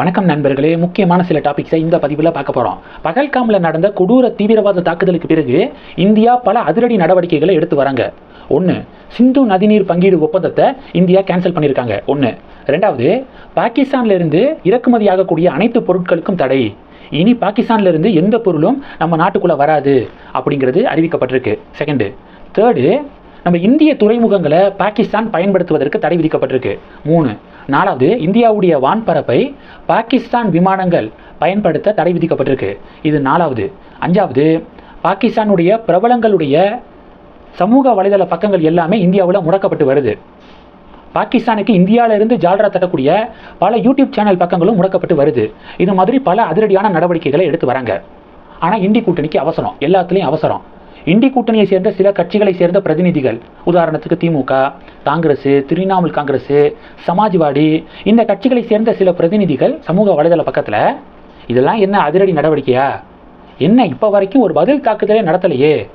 வணக்கம் நண்பர்களே. முக்கியமான சில டாபிக்ஸை இந்த பதிவில் பார்க்க போகிறோம் பகல்காமில் நடந்த கொடூர தீவிரவாத தாக்குதலுக்கு பிறகு இந்தியா பல அதிரடி நடவடிக்கைகளை எடுத்து வராங்க. ஒன்று சிந்து நதிநீர் பங்கீடு ஒப்பந்தத்தை இந்தியா கேன்சல் பண்ணியிருக்காங்க. ஒன்று ரெண்டாவது பாகிஸ்தான்லேருந்து இறக்குமதி ஆகக்கூடிய அனைத்து பொருட்களுக்கும் தடை. இனி பாகிஸ்தான்லேருந்து எந்த பொருளும் நம்ம நாட்டுக்குள்ளே வராது அப்படிங்கிறது அறிவிக்கப்பட்டிருக்கு. செகண்டு தேர்டு நம்ம இந்திய துறைமுகங்களை பாகிஸ்தான் பயன்படுத்துவதற்கு தடை விதிக்கப்பட்டிருக்கு. மூணு நாலாவது இந்தியாவுடைய வான்பரப்பை பாகிஸ்தான் விமானங்கள் பயன்படுத்த தடை விதிக்கப்பட்டிருக்கு. இது நாலாவது. அஞ்சாவது பாகிஸ்தானுடைய பிரபலங்களுடைய சமூக வலைதள பக்கங்கள் எல்லாமே இந்தியாவில் முடக்கப்பட்டு வருது. பாகிஸ்தானுக்கு இந்தியாவிலிருந்து ஜால்ரா தட்டக்கூடிய பல யூடியூப் சேனல் பக்கங்களும் முடக்கப்பட்டு வருது. இது மாதிரி பல அதிரடியான நடவடிக்கைகளை எடுத்து வராங்க. ஆனால் இந்தி கூட்டணிக்கு அவசரம். எல்லாத்துலேயும் அவசரம். இந்தி கூட்டணியை சேர்ந்த சில கட்சிகளை சேர்ந்த பிரதிநிதிகள். உதாரணத்துக்கு திமுக காங்கிரஸ் திரிணாமுல் காங்கிரஸ் சமாஜ்வாடி இந்த கட்சிகளை சேர்ந்த சில பிரதிநிதிகள் சமூக வலைதள பக்கத்தில் இதெல்லாம் என்ன அதிரடி நடவடிக்கையா? என்ன இப்போ வரைக்கும் ஒரு பதில் தாக்குதலே நடத்தலையே?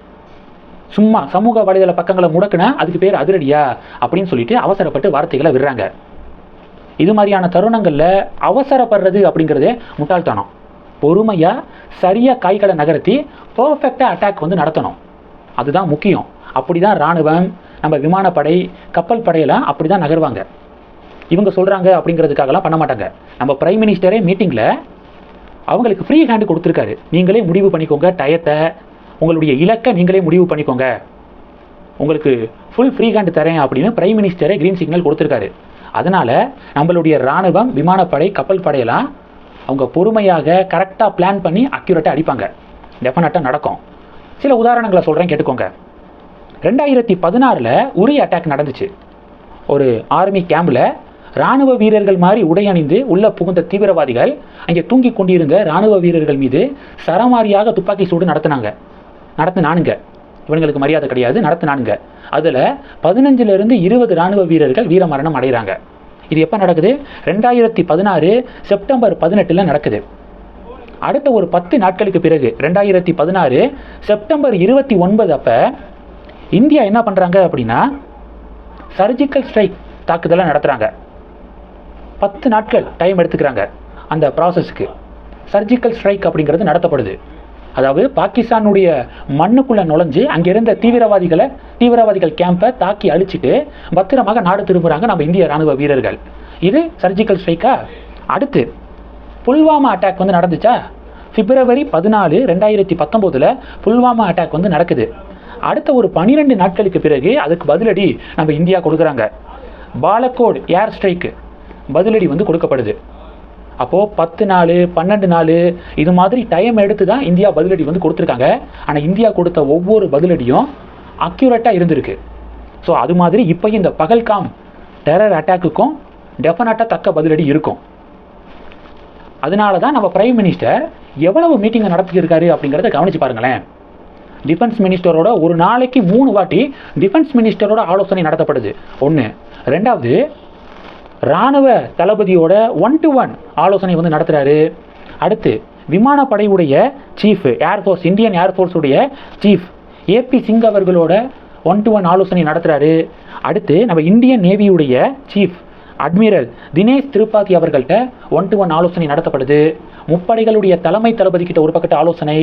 சும்மா சமூக வலைதள பக்கங்களை முடக்குனா அதுக்கு பேர் அதிரடியா? அப்படின்னு சொல்லிட்டு அவசரப்பட்டு வார்த்தைகளை விடுறாங்க. இது மாதிரியான தருணங்களில் அவசரப்படுறது அப்படிங்கிறதே முட்டாள்தனம். பொறுமையாக சரியாக காய்களை நகர்த்தி பர்ஃபெக்டாக அட்டாக் வந்து நடத்தணும். அதுதான் முக்கியம். அப்படி தான் இராணுவம் நம்ம விமானப்படை கப்பல் படையெல்லாம் அப்படி தான் நகர்வாங்க. இவங்க சொல்கிறாங்க அப்படிங்கிறதுக்காகலாம் பண்ண மாட்டாங்க. நம்ம பிரைம் மினிஸ்டரே மீட்டிங்கில் அவங்களுக்கு ஃப்ரீ ஹேண்டு கொடுத்துருக்காரு. நீங்களே முடிவு பண்ணிக்கோங்க டயத்தை உங்களுடைய இலக்கை நீங்களே முடிவு பண்ணிக்கோங்க. உங்களுக்கு ஃபுல் ஃப்ரீ ஹேண்டு தரேன் அப்படின்னு பிரைம் மினிஸ்டரே க்ரீன் சிக்னல் கொடுத்துருக்காரு. அதனால் நம்மளுடைய இராணுவம் விமானப்படை கப்பல் படையெல்லாம் அவங்க பொறுமையாக கரெக்டாக பிளான் பண்ணி அக்யூரேட்டாக அடிப்பாங்க. டெஃபினட்டாக நடக்கும். சில உதாரணங்களை சொல்கிறேன் கேட்டுக்கோங்க. ரெண்டாயிரத்தி பதினாறில் உரி அட்டாக் நடந்துச்சு. ஒரு ஆர்மி கேம்பில் ராணுவ வீரர்கள் மாதிரி உடை அணிந்து உள்ள புகுந்த தீவிரவாதிகள் அங்கே தூங்கி கொண்டிருந்த ராணுவ வீரர்கள் மீது சரமாரியாக துப்பாக்கி சூடு நடத்தினாங்க. நடத்தினானுங்க. இவங்களுக்கு மரியாதை கிடையாது நடத்தினானுங்க. அதில் பதினஞ்சிலிருந்து இருபது ராணுவ வீரர்கள் வீரமரணம் அடைகிறாங்க. இது எப்போ நடக்குது? ரெண்டாயிரத்தி பதினாறு செப்டம்பர் பதினெட்டில் நடக்குது. அடுத்த ஒரு பத்து நாட்களுக்கு பிறகு ரெண்டாயிரத்தி பதினாறு செப்டம்பர் இருபத்தி ஒன்பது அப்போ இந்தியா என்ன பண்ணுறாங்க அப்படின்னா சர்ஜிக்கல் ஸ்ட்ரைக் தாக்குதலை நடத்துகிறாங்க பத்து நாட்கள் டைம் எடுத்துக்கிறாங்க அந்த ப்ராசஸ்க்கு சர்ஜிக்கல் ஸ்ட்ரைக் அப்படிங்கிறது நடத்தப்படுது. அதாவது பாகிஸ்தானுடைய மண்ணுக்குள்ளே நுழைஞ்சு அங்கே இருந்த தீவிரவாதிகளை தீவிரவாதிகள் கேம்பை தாக்கி அழிச்சிட்டு பத்திரமாக நாடு திரும்புகிறாங்க நம்ம இந்திய ராணுவ வீரர்கள். இது சர்ஜிக்கல் ஸ்ட்ரைக்கா அடுத்து புல்வாமா அட்டாக் வந்து நடந்துச்சா? பிப்ரவரி பதினாலு ரெண்டாயிரத்தி பத்தொம்போதில் புல்வாமா அட்டாக் வந்து நடக்குது. அடுத்த ஒரு பனிரெண்டு நாட்களுக்கு பிறகு அதுக்கு பதிலடி நம்ம இந்தியா கொடுக்குறாங்க. பாலக்கோட் ஏர் ஸ்ட்ரைக்கு பதிலடி வந்து கொடுக்கப்படுது. அப்போது பத்து நாள் பன்னெண்டு நாள் இது மாதிரி டைம் எடுத்து தான் இந்தியா பதிலடி வந்து கொடுத்துருக்காங்க. ஆனால் இந்தியா கொடுத்த ஒவ்வொரு பதிலடியும் அக்யூரேட்டாக இருந்திருக்கு. ஸோ அது மாதிரி இப்போயும் இந்த பகல்காம் டெரர் அட்டாக்குக்கும் டெஃபினட்டாக தக்க பதிலடி இருக்கும். அதனால தான் நம்ம பிரைம் மினிஸ்டர் எவ்வளவு மீட்டிங்கை நடத்தியிருக்காரு அப்படிங்கிறத கவனித்து பாருங்களேன். டிஃபென்ஸ் மினிஸ்டரோட ஒரு நாளைக்கு மூணு வாட்டி டிஃபென்ஸ் மினிஸ்டரோட ஆலோசனை நடத்தப்படுது. ஒன்று ரெண்டாவது இராணுவ தளபதியோட ஒன் டு ஒன் ஆலோசனை வந்து நடத்துகிறாரு அடுத்து விமானப்படையுடைய சீஃப் ஏர்ஃபோர்ஸ் இந்தியன் ஏர்ஃபோர்ஸுடைய சீஃப் ஏபி சிங் அவர்களோட ஒன் டு ஒன் ஆலோசனை நடத்துகிறாரு அடுத்து நம்ம இந்தியன் நேவியுடைய சீஃப் அட்மிரல் தினேஷ் திருப்பாதி அவர்கள்ட்ட ஒன் டு ஒன் ஆலோசனை நடத்தப்படுது. முப்படைகளுடைய தலைமை தளபதி கிட்ட ஒரு பக்கத்து ஆலோசனை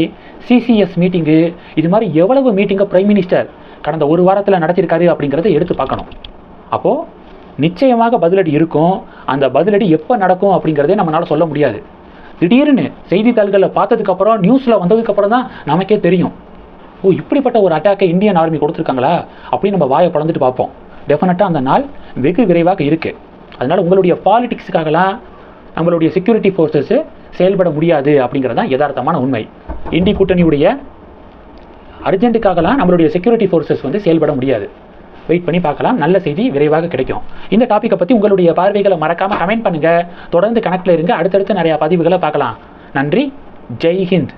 சிசிஎஸ் மீட்டிங்கு இது மாதிரி எவ்வளவு மீட்டிங்கை பிரைம் மினிஸ்டர் கடந்த ஒரு வாரத்தில் நடத்தியிருக்காரு அப்படிங்கிறத எடுத்து பார்க்கணும். அப்போது நிச்சயமாக பதிலடி இருக்கும். அந்த பதிலடி எப்போ நடக்கும் அப்படிங்கிறதே நம்மளால் சொல்ல முடியாது. திடீர்னு செய்தித்தாள்களில் பார்த்ததுக்கப்புறம் நியூஸில் வந்ததுக்கப்புறம் தான் நமக்கே தெரியும். ஓ இப்படிப்பட்ட ஒரு அட்டாக்கை இந்தியன் ஆர்மி கொடுத்துருக்காங்களா? அப்படின்னு நம்ம வாயை பழந்துட்டு பார்ப்போம். டெஃபினட்டாக அந்த நாள் வெகு விரைவாக இருக்குது அதனால் உங்களுடைய பாலிடிக்ஸுக்காகலாம் நம்மளுடைய செக்யூரிட்டி ஃபோர்ஸஸ் செயல்பட முடியாது அப்படிங்கிறது தான் யதார்த்தமான உண்மை. இந்தி கூட்டணியுடைய அர்ஜென்ட்டுக்காகலாம் நம்மளுடைய செக்யூரிட்டி ஃபோர்ஸஸ் வந்து செயல்பட முடியாது. வெயிட் பண்ணி பார்க்கலாம். நல்ல செய்தி விரைவாக கிடைக்கும். இந்த டாப்பிக்கை பற்றி உங்களுடைய பார்வைகளை மறக்காமல் கமெண்ட் பண்ணுங்கள் தொடர்ந்து கணக்கில் இருங்க. அடுத்தடுத்து நிறையா பதிவுகளை பார்க்கலாம். நன்றி. ஜெய் ஹிந்த்.